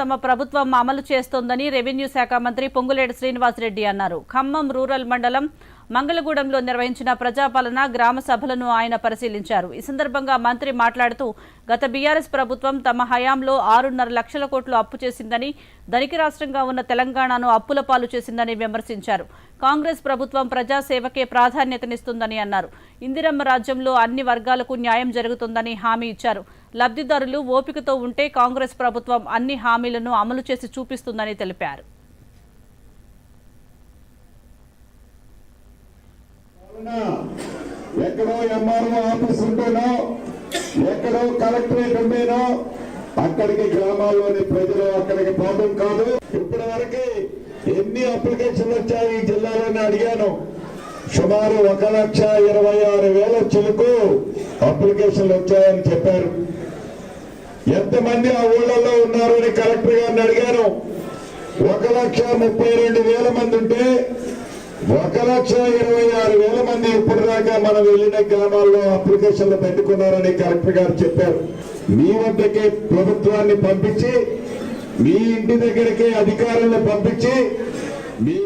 తమ ప్రభుత్వం అమలు చేస్తోందని రెవెన్యూ శాఖ మంత్రి పొంగులేటి శ్రీనివాసరెడ్డి అన్నారు. ఖమ్మం రూరల్ మండలం మంగళగూడెంలో నిర్వహించిన ప్రజాపాలన గ్రామ సభలను ఆయన పరిశీలించారు. ఈ సందర్భంగా మంత్రి మాట్లాడుతూ గత బీఆర్ఎస్ ప్రభుత్వం తమ హయాంలో ఆరున్నర లక్షల కోట్లు అప్పు చేసిందని ధనిక రాష్ట్రంగా ఉన్న తెలంగాణను అప్పుల పాలు చేసిందని విమర్శించారు. కాంగ్రెస్ ప్రభుత్వం ప్రజాసేవకే ప్రాధాన్యతనిస్తుందని అన్నారు. ఇందిరమ్మ రాజ్యంలో అన్ని వర్గాలకు న్యాయం జరుగుతుందని హామీ ఇచ్చారు. లబ్ధిదారులు ఓపికతో ఉంటే కాంగ్రెస్ ప్రభుత్వం అన్ని హామీలను అమలు చేసి చూపిస్తుందని తెలిపారు. ఎక్కడో ఎంఆర్ఓ ఆఫీస్ ఉంటేనో ఎక్కడో కలెక్టరేట్ ఉండేనో అక్కడికి గ్రామాల్లోని ప్రజలు అక్కడికి పోవడం కాదు. ఇప్పటి వరకు ఎన్ని అప్లికేషన్లు వచ్చాయి ఈ జిల్లాలోనే అడిగాను. సుమారు ఒక లక్ష ఇరవై ఆరు వేల చిలుకు అప్లికేషన్లు వచ్చాయని చెప్పారు. ఎంతమంది ఆ ఊళ్ళల్లో ఉన్నారు అని కలెక్టర్ గారిని అడిగాను. ఒక లక్ష ముప్పై రెండు వేల మంది ఉంటే ఒక లక్ష ఇరవై ఆరు వేల మంది ఇప్పటిదాకా మనం వెళ్ళిన గ్రామాల్లో అప్లికేషన్లు పెట్టుకున్నారని కలెక్టర్ గారు చెప్పారు. మీ వద్దకే ప్రభుత్వాన్ని పంపించి మీ ఇంటి దగ్గరికి అధికారులను పంపించి మీ